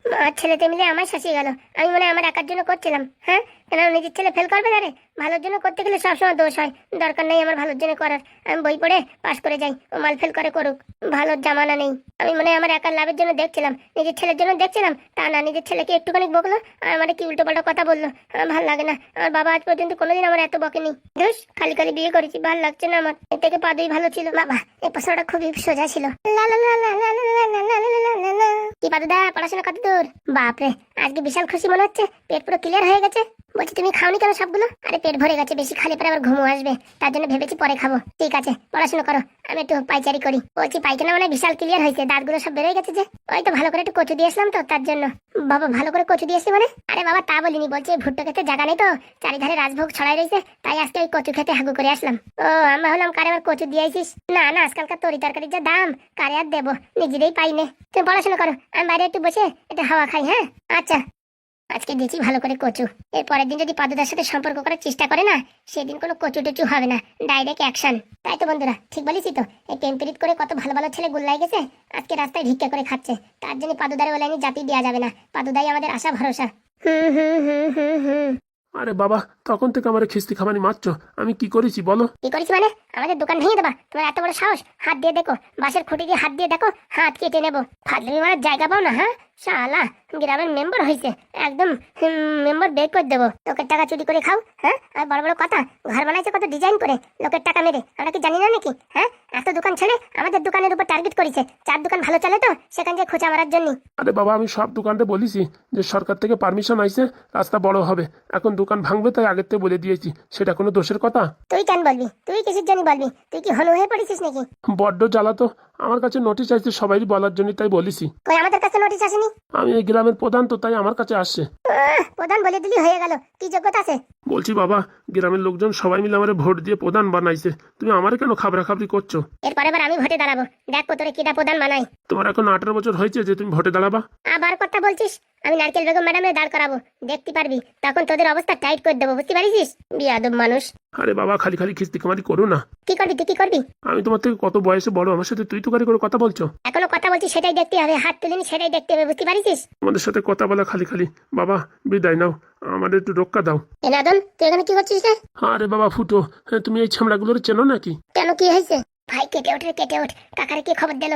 মার ছেলেতে মিলে আমার শাসিয়ে গেল। আমি মনে আমার একার জন্য করছিলাম হ্যাঁ? কেন নিজের ছেলে ফেল করবে না রে ভালোর জন্য করতে গেলে সবসময় দোষ হয় দরকার নেই আমার ভালোর জন্য করার আমি বই পড়ে পাশ করে যাই ও মাল ফেল করে করুক ভালোর জামানা নেই আমি মনে আমার একার লাভের জন্য দেখছিলাম নিজের ছেলের জন্য দেখছিলাম তা না নিজের ছেলেকে একটুখানি বকলো আর আমার কি উল্টো পাল্টা কথা বলল আমার ভালো লাগে না আমার বাবা আজ পর্যন্ত কোনোদিন আমার এত বকেনি দোষ খালি খালি বিয়ে করেছি ভালো লাগছে না আমার এর থেকে পাদুই ভালো ছিল বাবা এই পাশাটা খুবই সোজা ছিল কি পাদুদা পড়াশোনা কত দূর বাপরে আজকে বিশাল খুশি মনে হচ্ছে পেট পুরো ক্লিয়ার হয়ে গেছে বলছি, তুমি খাওনি কেন সবগুলো? আরে, পেট ভরে গেছে, বেশি খালি পরে আবার ঘুমো আসবে। তার জন্য ভেবেছি পরে খাব। ঠিক আছে, পড়াশোনা করো। আমি একটু পাইচারি করি। বলছি, পাইখানা মানে বিশাল ক্লিয়ার হয়েছে, দাঁতগুলো সব বেরোয় গেছে যে। ওই তো ভালো করে একটু কচু দিয়েছিলাম তো, তার জন্য। বাবা, ভালো করে কচু দিয়েছি মানে? আরে বাবা, তা বলিনি। বলছি ভুট্টো খেতে জায়গা নেই তো, চারিধারে রাজভোগ ছড়াই রয়েছে, তাই আজকে ওই কচু খেতে হাগু করে আসলাম। ও, আমরা হলাম কারে আবার কচু দিয়েছিস না না, আজকালকার তরি তরকারির যা দাম, কারে আর দেবো? নিজেরাই পাই নে। তুমি পড়াশোনা করো, আমি বাইরে একটু বসে একটু হাওয়া খাই হ্যাঁ? আচ্ছা। আজকে দিয়েছি ভালো করে কচু। এর পরের দিন যদি পাদুদার সাথে সম্পর্ক করার চেষ্টা করে না সেদিন কোনো কচু টচু হবে না ডাইরেক্ট অ্যাকশন তাই তো বন্ধুরা ঠিক বলেছি তো? এই টেম্পারিট করে কত ভালো ভালো ছেলে গুল্লাই গেছে আজকে রাস্তায় ভিক্ষা করে খাচ্ছে। তার জন্য পাদুদারে বলে জাতি দেওয়া যাবে না পাদুদাই আমাদের আশা ভরসা। হুম হুম হুম হুম হুম আরে বাবা তখন থেকে আমার খিস্তি খামানি মারছো? আমি কি করেছি বলো? কি করেছি মানে? আমাদের দোকান ভেঙে দেবা। তোমার এত বড় সাহস? হাত দিয়ে দেখো। বাসের খুঁটি দিয়ে হাত দিয়ে দেখো। হাত কেটে নেব। ফাটলি মারার জায়গা পাও না হ্যাঁ? শালা গ্রামের মেম্বার হয়েছে একদম মেম্বার বের করে দেবো। লোকের টাকা চুরি করে খাও হ্যাঁ? আর বড় বড় কথা ঘর বানাইছে কত ডিজাইন করে লোকের টাকা মেরে। আমরা কি জানি না নাকি হ্যাঁ? এত দোকান ছেড়ে আমাদের দোকানের উপর টার্গেট করেছে। চার দোকান ভালো চলে তো সেখান থেকে খোঁচা মারার জন্য আরে বাবা আমি সব দোকানতে বলেছি যে সরকার থেকে পারমিশন আইছে রাস্তা বড় হবে। এখন দোকান ভাঙবে তাই আগের থেকে বলে দিয়েছি। সেটা কোনো দোষের কথা? তুই কেন বলবি? তুই কিসের জন্য বলবি? তুই কি হনু হয়ে পড়েছিস নাকি? বড্ড জ্বালাতো। আমার কাছে নোটিশ আসছে সবাই বলার জন্য তাই বলেছি। কই আমাদের কাছে নোটিশ আসেনি? আমি এই গ্রামের প্রধান তো তাই আমার কাছে আসছে। প্রধান বলে দিলি হয়ে গেল। কি যোগ্যতা আছে? বলছি বাবা গ্রামের লোকজন সবাই মিলে আমার ভোট দিয়ে প্রধান বানাইছে। তুমি আমার কেন খাবরা খাবরি করছ? এরপরে এবার আমি ভোটে দাঁড়াবো। দেখো তোরে কিটা প্রধান বানাই তোমার এখন আঠারো বছর হয়েছে যে তুমি ভোটে দাঁড়াবা? আবার কথা বলছিস? আমি নারকেল বেগম ম্যাডামের দাঁড় করাবো। দেখতে পারবি তখন তোদের অবস্থা টাইট করে দেবো বুঝতে পারিস? বিয়াদব মানুষ। আরে বাবা খালি খালি খিস্তি কামারি করো না। কি করবি তুই কি করবি? আমি তোমার থেকে কত বয়সে বড়? আমার সাথে তুই তো গাড়ি করে কথা বলছো? এখনও কথা বলছিস সেটাই দেখতে হবে। হাত তুলে নি সেটাই দেখতে হবে বুঝতে পারিস আমাদের সাথে কথা বলা খালি খালি। বাবা বিদায় নাও। আমাদের একটু রক্ষা দাও। এনাদন তুই এখানে কি করছিস রে? আরে বাবা ফুটো হ্যাঁ তুমি এই ছামড়াগুলোর চেনো নাকি? কেন কি হয়েছে? ভাই কেটে ওঠ রে, কেটে ওঠ। কাকারে কি খবর দিল?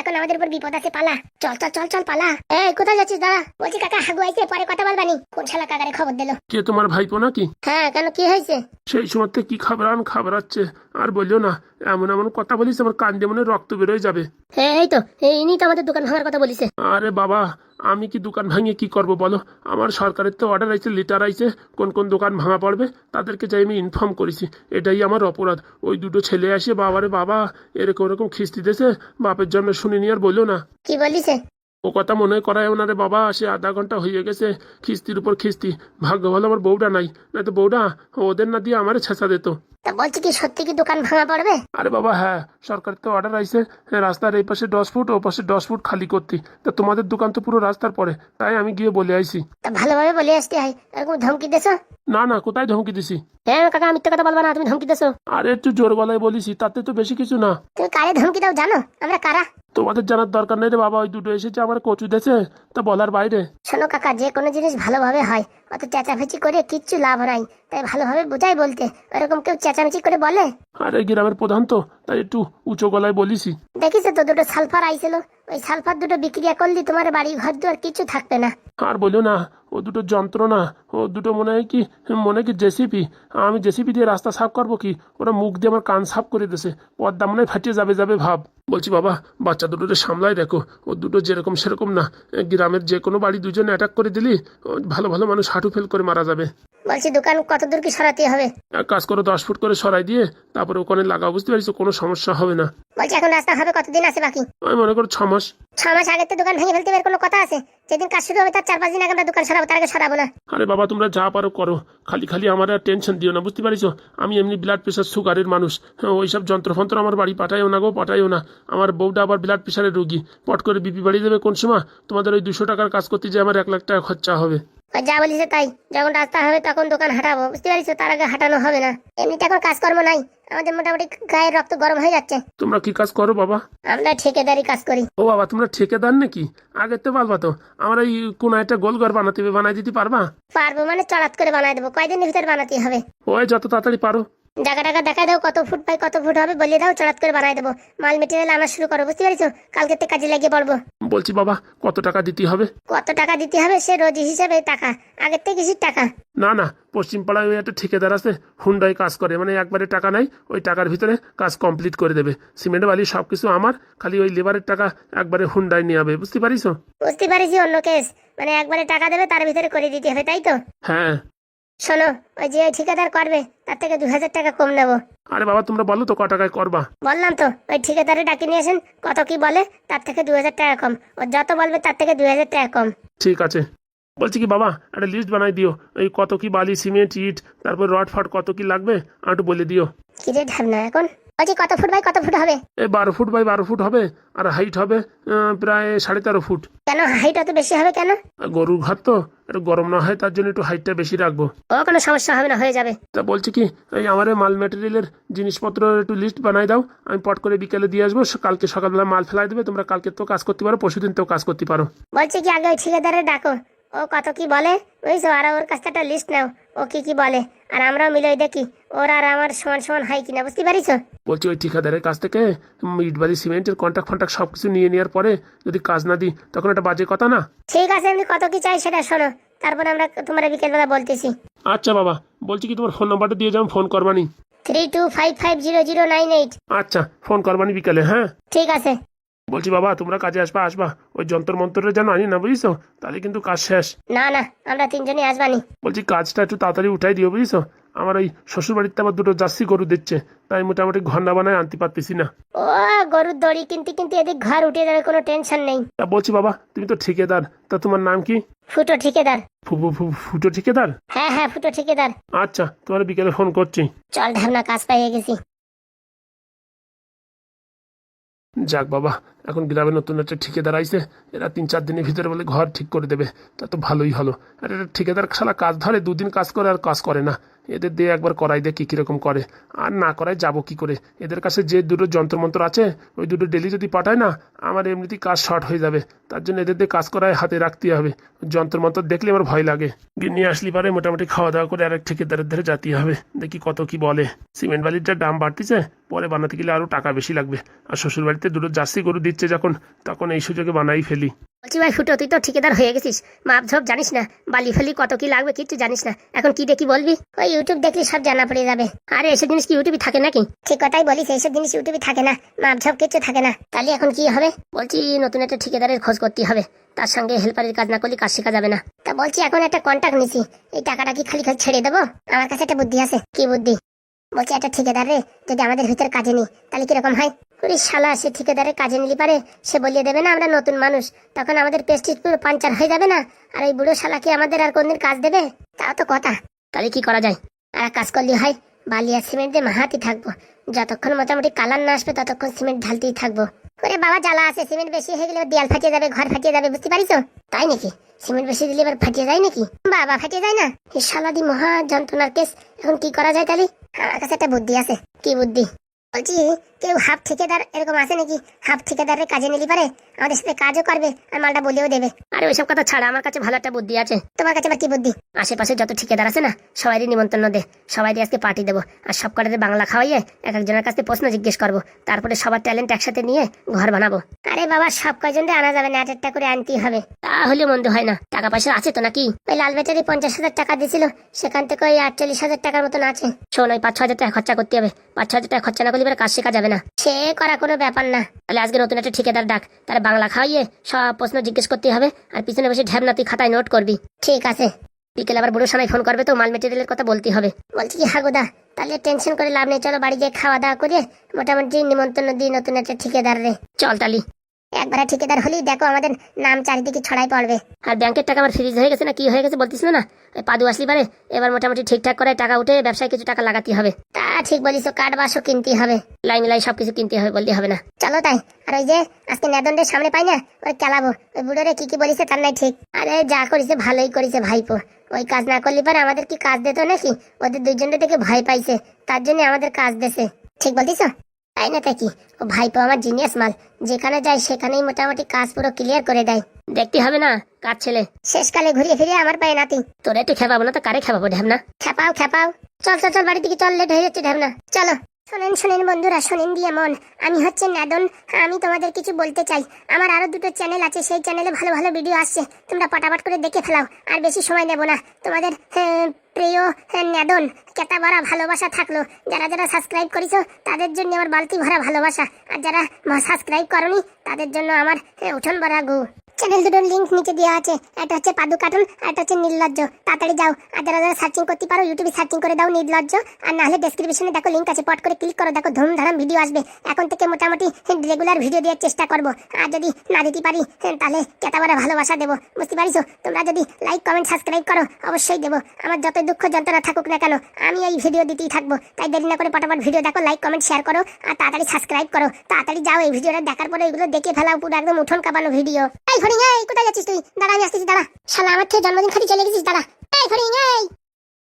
এখন আমাদের উপর বিপদ আছে পালা। চল চল চল চল পালা। এই কোথায় যাচ্ছিস? দাঁড়া। বলছি কাকা হাগু আইছে পরে কথা বলবানি কোন শালা কাকারে খবর দিল? কে তোমার ভাইপো নাকি? হ্যাঁ কেন কি হয়েছে? সেই সময় কি খাবরান খাবরাচ্ছে। আর বলল না এমন এমন কথা বলিস আমার কান্দে মনে রক্ত বেরোয় যাবে। হ্যাঁ এই তো ইনি তো আমাদের দোকান ভাঙার কথা বলিছে। আরে বাবা আমি কি দোকান ভাঙিয়ে কি করব বলো? আমার সরকারের তো অর্ডার আইছে লিটার আইছে। কোন কোন দোকান ভাঙা পড়বে? তাদেরকে যাই আমি ইনফর্ম করেছি এটাই আমার অপরাধ। ওই দুটো ছেলে আসে বাবারে বাবা এরকম এরকম খিস্তি দিয়েছে বাপের জন্য শুনিনি আর বলল না। কি বলিছে? ও কথা মনে করায় ওনারে বাবা সে আধা ঘণ্টা হয়ে গেছে খিস্তির উপর খিস্তি। ভাগ্য ভালো আমার বউটা নাই নয়তো বউটা ওদের না দিয়ে আমারে ছেঁচা দিত। তা বলছি কি সত্যি কি দোকান ভাঙা পড়বে? আরে বাবা হ্যাঁ সরকার তো অর্ডার আইছে। রাস্তার এই পাশে দশ ফুট ও পাশে দশ ফুট খালি করতে। তা তোমাদের দোকান তো পুরো রাস্তার পরে তাই আমি গিয়ে বলে আইছি। তা ভালোভাবে বলে আসতে হয় এরকম ধমকি দেছো? না না কোথায় ধমকি দিছি? হ্যাঁ কাকা মিথ্যে কথা বলবা না তুমি ধমকি দেছো। আরে একটু জোর গলায় বলিছি তাতে তো বেশি কিছু না। তুমি কারে ধমকি দাও জানো? আমরা কারা? তোমাদের জানার দরকার নেই রে বাবা ওই দুটো এসেছে আমার কচু দেছে তা বলার বাইরে। শোনো কাকা যে কোনো জিনিস ভালোভাবে হয় অত চেঁচামেচি করে কিচ্ছু লাভ নাই তাই ভালোভাবে বোঝাই বলতে এরকম কেউ চেঁচামেচি করে বলে? আরে গ্রামের প্রধান তো তাই একটু উঁচু গলায় বলিছি। দেখিস তো দুটো সালফার আইছিল ওই সালফার দুটো বিক্রিয়া করলি তোমার বাড়ি ঘর দুয়ার কিছু থাকবে না। আর বলিও না ও দুটো যন্ত্রণা, ও দুটো মনে হয় কি, মনে কি জেসিপি। আমি জেসিপি দিয়ে রাস্তা সাফ করব কি? ওরা মুখ দিয়ে আমার কান সাফ করে দিয়েছে। পদ্মা মনে হয় ফাটিয়ে যাবে যাবে ভাব। বলছি বাবা বাচ্চা দুটোকে সামলাই দেখো ও দুটো যেরকম সেরকম না। গ্রামের যে কোনো বাড়ি দুজনে অ্যাটাক করে দিলি ভালো ভালো মানুষ হাঁটু ফেল করে মারা যাবে। বলছি দোকান কত দূর কি সরাতে হবে? কাজ করো দশ ফুট করে সরাই দিয়ে তারপরে ওখানে লাগাও বুঝতে পারিস কোনো সমস্যা হবে না। বলছি এখন রাস্তা হবে কতদিন আছে বাকি? আমি মনে করো ছ মাস ছ মাস আগে তো দোকান ভেঙে ফেলতে এর কোনো কথা আছে? যেদিন কাজ শুরু হবে তার চার পাঁচ দিন আগে আমরা দোকান সরাবো তার আগে সরাবো না। আরে বাবা তোমরা যা পারো করো। খালি খালি আমার আর টেনশন দিও না বুঝতে পারিস আমি এমনি ব্লাড প্রেশার সুগারের মানুষ। হ্যাঁ, ওইসব যন্ত্রফন্ত্র আমার বাড়ি পাঠাইও না গো পাঠাইও না। আমার বউটা আবার ব্লাড প্রেশারের রুগী। পট করে বিপি বাড়িয়ে দেবে কোন সময়? তোমাদের ওই দুশো টাকার কাজ করতে যে আমার এক লাখ টাকা খরচা হবে। যা বলিস তাই। যখন রাস্তা হবে তখন দোকান হাঁটাবো। বুঝতে পারিস তার আগে হাঁটানো হবে না। এমনিতে এখন কাজকর্ম নাই। আমাদের মোটামুটি গায়ের রক্ত গরম হয়ে যাচ্ছে। তোমরা কি কাজ করো বাবা? আমরা ঠিকাদারি কাজ করি। ও বাবা তোমরা ঠিকাদার নাকি? আগে তো পারবা তো আমার এই কোন একটা গোল ঘর বানাতে বানাই দিতে পারবা? পারব মানে চড়াত করে বানাই দেবো। কয়দিনের ভিতরে বানাতে হবে? ওই যত তাড়াতাড়ি পারো। জায়গা টাকা দেখাই দাও কত ফুট বাই কত ফুট হবে বলে দাও চড়াত করে বানাই দেবো। মাল মেটেরিয়াল আনা শুরু করো বুঝতে পারিস কালকে থেকে কাজে লাগিয়ে পড়ব। বলছি বাবা কত টাকা দিতে হবে? কত টাকা দিতে হবে সে রোজ হিসেবে টাকা আগের থেকে কিছু টাকা। না না পশ্চিম পাড়ায় ওই একটা ঠিকাদার আছে হুন্ডাই কাজ করে মানে একবারে টাকা নাই ওই টাকার ভিতরে কাজ কমপ্লিট করে দেবে। সিমেন্ট বালি সব কিছু আমার খালি ওই লেবারের টাকা একবারে হুন্ডাই নিয়ে যাবে বুঝতে পারিস বুঝতে পারিস অন্য কেস মানে একবারে টাকা দেবে তার ভিতরে করে দিতে হবে তাই তো? হ্যাঁ। শোনো ওই যে ঠিকাদার করবে তার থেকে দু হাজার টাকা কম নেব। আরে বাবা তোমরা বলো তো ক টাকায় করবা। বললাম তো ওই ঠিকাদারে ডাকি নিয়ে আসেন কত কি বলে তার থেকে দু হাজার টাকা কম। ও যত বলবে তার থেকে দু হাজার টাকা কম। ঠিক আছে। বলছি কি বাবা একটা লিস্ট বানাই দিও। এই কত কি বালি সিমেন্ট ইট তারপর রড ফট কত কি লাগবে আর একটু বলে দিও। কি রে ঢাবনা এখন। বলছি কত ফুট বাই কত ফুট হবে? এই বারো ফুট বাই বারো ফুট হবে আর হাইট হবে আহ, প্রায় সাড়ে তেরো ফুট। কেন? হাইট অত বেশি হবে কেন? আর গরুর ঘর তো একটু গরম না হয় তার জন্য একটু হাইটটা বেশি রাখব। ও কোনো সমস্যা হবে না হয়ে যাবে। তা বলছি কি এই আমার এই মাল ম্যাটেরিয়ালের জিনিসপত্র একটু লিস্ট বানাই দাও আমি পট করে বিকেলে দিয়ে আসব স- কালকে সকালবেলা মাল ফেলাই দেবে তোমরা কালকে তো কাজ করতে পারো পরশুদিন তো কাজ করতে পারো। বলছি কি আগে ওই ঠিকাদারে ডাকো ও কত কি বলে? ওই বুঝছ আর ওর কাছ থেকে একটা লিস্ট নাও ও কি কি বলে আর আমরাও মিলে দেখি। ওর আর আমার সমান সমান হয় কিনা বুঝতে পারিস? বলছি ওই ঠিকাদারের কাছ থেকে ইট বালি সিমেন্টের কন্ট্যাক্ট ফন্ট্যাক্ট সব কিছু নিয়ে নেওয়ার পরে যদি কাজ না দিই তখন একটা বাজে কথা না? ঠিক আছে আমি কত কি চাই সেটা শোনো। তারপরে আমরা তোমার বিকেলবেলা বলতেছি। আচ্ছা বাবা বলছি কি তোমার ফোন নাম্বারটা দিয়ে যাও phone করবানি। Three two five five zero zero nine eight. আচ্ছা ফোন করবানি বিকেলে হ্যাঁ? ঠিক আছে। বলছি বাবা তোমরা কাজে আসবা আসবা। ওই যন্ত্র মন্ত্রের যেন আনি না বুঝছ? তাহলে কিন্তু কাজ শেষ। না না আমরা তিনজনই আসবানি। বলছি কাজটা একটু তাড়াতাড়ি উঠাই দিও বুঝছ? আমার ওই শ্বশুর বাড়িতে আবার দুটো জার্সি গরু দিচ্ছে তাই মোটামুটি ঘণ্টা বানায় আনতে পারতেছি না। ও গরুর দড়ি কিনতে কিনতে এদিক ঘর উঠে যাবে কোনো টেনশন নেই। তা বলছি বাবা তুমি তো ঠিকাদার তা তোমার নাম কি? ফুটো ঠিকাদার। ফুটো ঠিকাদার? হ্যাঁ হ্যাঁ ফুটো ঠিকাদার। আচ্ছা তোমার বিকেলে ফোন করছি। চল ঢাবনা কাজ পাইয়ে গেছি। যাক বাবা এখন গ্রামে নতুন একটা ঠিকাদার আইছে, এরা তিন চার দিনের ভিতরে বলে ঘর ঠিক করে দেবে। তা তো ভালোই হলো। আর এটা ঠিকাদার শালা কাজ ধরে, দুদিন কাজ করে আর কাজ করে না। এদের দিয়ে একবার করাই দেয় কি কীরকম করে। আর না করায় যাব কি করে? এদের কাছে যে দুটো যন্ত্রমন্ত্র আছে, ওই দুটো ডেলি যদি পাঠায় না, আমার এমনিতেই কাজ শর্ট হয়ে যাবে। তার জন্য এদের দিয়ে কাজ করায় হাতে রাখতে হবে। যন্ত্রমন্ত্র দেখলে আমার ভয় লাগে। নিয়ে আসলি পারে, মোটামুটি খাওয়া দাওয়া করে আরেক ঠিকাদারের ধরে যেতে হবে। দেখি কত কি বলে। সিমেন্ট বালির যা দাম বাড়তিছে, পরে বানাতে গেলে আরও টাকা বেশি লাগবে। আর শ্বশুরবাড়িতে দুটো জার্সি গরু দিচ্ছে যখন, তখন এই সুযোগে বানাই ফেলি। বলছি ভাই, ফুটো, তুই তো ঠিকাদার হয়ে গেছিস। মাপ ঝোপ জানিস না? বালি ফালি কত কি লাগবে কিচ্ছু জানিস না। এখন কি দেখি বলবি? ওই ইউটিউব দেখলে সব জানা পড়ে যাবে। আরে, এসব জিনিস কি ইউটিউবে থাকে নাকি? ঠিক কথাই বলিস, এইসব জিনিস ইউটিউবে থাকে না। মাপ ঝোপ কিচ্ছু থাকে না। তাহলে এখন কি হবে? বলছি নতুন একটা ঠিকাদারের খোঁজ করতে হবে। তার সঙ্গে হেল্পারের কাজ না করলে কাজ শেখা যাবে না। তা বলছি, এখন একটা কন্ট্যাক্ট নিছি। এই টাকাটা কি খালি খালি ছেড়ে দেবো? আমার কাছে একটা বুদ্ধি আছে। কি বুদ্ধি? বলছি, একটা ঠিকাদার রে, যদি আমাদের ভিতরে কাজে নি তাহলে কীরকম হয়? ওরে শালা সে ঠিকাদারের কাজে নিলি পারে? সে বলিয়ে দেবে না আমরা নতুন মানুষ। তখন আমাদের পেস্টিজ পুরো পাঞ্চার হয়ে যাবে না। আর এই বুড়ো শালা কি আমাদের আর কোনদিন কাজ দেবে? তাও তো কথা। তাহলে কি করা যায়? আর কাজ করলে হয়, বালিয়া সিমেন্ট দিয়ে মাহাতি থাকব। যতক্ষণ মোটামুটি কালার না আসবে, ততক্ষণ সিমেন্ট ঢালতেই থাকব। ওরে বাবা, জ্বালা আছে, সিমেন্ট বেশি হয়ে গেলে দেয়াল ফাটিয়ে যাবে, ঘর ফাটিয়ে যাবে, বুঝতে পারিস তাই নাকি? সিমেন্ট বেশি দিলে এবার ফাটিয়ে যায় নাকি? বাবা, ফাটিয়ে যায় না? এই শালাদি মহা যন্ত্রণার কেস এখন কি করা যায় তাহলে? আমার কাছে একটা বুদ্ধি আছে। কি বুদ্ধি? বলছি কেউ হাফ ঠিকাদার এরকম আছে নাকি? হাফ ঠিকাদারের কাজে নিলি পারে? আমাদের সাথে কাজও করবে আর মালটা বলেও দেবে। আরে ওইসব কথা ছাড়া আমার কাছে ভালো একটা বুদ্ধি আছে। তোমার কাছে আবার কি বুদ্ধি? আশেপাশে যত ঠিকাদার আছে না সবাইরই নিমন্ত্রণ দে। সবাই আজকে পার্টি দেবো। আর সব কটাতে বাংলা খাওয়াইয়ে এক একজনের কাছে প্রশ্ন জিজ্ঞেস করব। তারপরে সবার ট্যালেন্ট একসাথে নিয়ে ঘর বানাবো। আরে বাবা সব কয়জন আনা যাবে না এক একটা করে আনতেই হবে। তাহলে মন্দ হয় না। টাকা পয়সা আছে তো নাকি? ওই লাল ব্যাটারি পঞ্চাশ হাজার টাকা দিয়েছিল সেখান থেকে ওই আটচল্লিশ হাজার টাকার মতন আছে। শোন ওই পাঁচ ছ হাজার টাকা খরচা করতে হবে। পাঁচ ছ হাজার টাকা খরচা না করলে কাজ শেখা যাবে না। সে করা কোনো ব্যাপার না। তাহলে আজকে নতুন একটা ঠিকাদার ডাক। তার বাংলা খাওয়াইয়ে সব প্রশ্ন জিজ্ঞেস করতে হবে। আর পিছনে বসে ঢ্যাবনা তুই খাতায় নোট করবি। ঠিক আছে। বিকেলে আবার বুড়ো সময় ফোন করবে তো মাল মেটেরিয়ালের কথা বলতে হবে। বলছি কি হাগুদা তাহলে টেনশন করে লাভ নেই চলো বাড়ি গিয়ে খাওয়া দাওয়া করে মোটামুটি নিমন্ত্রণ দিই নতুন একটা ঠিকাদার রে। চল তালি। একবারে ঠিকাদার হলেই দেখো আমাদের নাম চারিদিকে ছড়াই পড়বে। আর ব্যাংকের টাকা আমার ফ্রিজ হয়ে গেছে না? কি হয়ে গেছে বলতিস না পাদু আসলি পারে এবার মোটামুটি ঠিকঠাক করে টাকা উঠে ব্যবসায় কিছু টাকা লাগাতে হবে। তা ঠিক বলিস কাঠ বাসও কিনতে হবে। লাইন লাই সবকিছু কিনতে হবে বলতে হবে না। চলো তাই আর ওই যে আজকে নেদনদের সামনে পাই না ওই চালাবো ওই বুড়োরে কি কি বলিছে তার নাই ঠিক। আরে যা করেছে ভালোই করেছে ভাইপো। ওই কাজ না করলে পরে আমাদের কি কাজ দিত নাকি? ওদের দুইজনদের থেকে ভয় পাইছে তার জন্য আমাদের কাজ দেছে। ঠিক বলতিস? তাই না তাই কি? ও ভাইপো আমার জিনিয়াস মাল। যেখানে যায় সেখানেই মোটামুটি কাজ পুরো ক্লিয়ার করে দেয়। দেখতে হবে না কাজ ছেলে। শেষকালে ঘুরিয়ে ফিরিয়ে আমার পায়ে নাতি। তোরা একটু খেপাবো না তো কারে খেপাবো ঢ্যাবনা? খেপাও খেপাও। চল চল চল বাড়ির দিকে চল লেট হয়ে যাচ্ছে ঢ্যাবনা। চলো। শোনেন শোনেন বন্ধুরা শোনেন দিয়ে মন। আমি হচ্ছে নাদন আমি তোমাদের কিছু বলতে চাই। আমার আরও দুটো চ্যানেল আছে সেই চ্যানেলে ভালো ভালো ভিডিও আসছে। তোমরা পটাপট করে দেখে ফেলাও আর বেশি সময় নেব না। তোমাদের প্রিয় আহ, নাদন কেতা ভরা ভালোবাসা থাকল। যারা যারা সাবস্ক্রাইব করেছ তাদের জন্য আমার বালতি ভরা ভালোবাসা। আর যারা সাবস্ক্রাইব করনি তাদের জন্য আমার আহ, উঠোন ভরা গু। চ্যানেল দুটোর লিঙ্ক নিচে দেওয়া আছে। একটা হচ্ছে পাদু কার্টুন আর একটা হচ্ছে নীললজ্জ তাড়াতাড়ি যাও। আর যারা যারা সার্চিং করতে পারো ইউটিউবে সার্চিং করে দাও নীললজ্জ আর নাহলে ডেসক্রিপশনে দেখো লিঙ্ক আছে পট করে ক্লিক করো দেখো ধুমধারাম ভিডিও আসবে। এখন থেকে মোটামুটি রেগুলার ভিডিও দেওয়ার চেষ্টা করব। আর যদি না দিতে পারি হ্যাঁ, তাহলে কেতাবারে ভালোবাসা দেবো। বুঝতে পারিছো? তোমরা যদি লাইক কমেন্ট সাবস্ক্রাইব করো অবশ্যই দেবো। আমার যত দুঃখ যন্ত্রণা থাকুক না কেন আমি এই ভিডিও দিতেই থাকব। তাই দেরি না করে পটাপট ভিডিও দেখো লাইক কমেন্ট শেয়ার করো আর তাড়াতাড়ি সাবস্ক্রাইব করো। তাড়াতাড়ি যাও এই ভিডিওটা দেখার পরে এগুলো দেখে ফেলাও পুরো একদম উঠোন কাঁপানো ভিডিও ফরিং এই, কোথায় যাচ্ছিস তুই দাঁড়া, আমি আসতেছি, দাঁড়া। শালা, আমার থেকে জন্মদিন খাতি চলে গেছিস, দাঁড়া। এই ফরিং এই।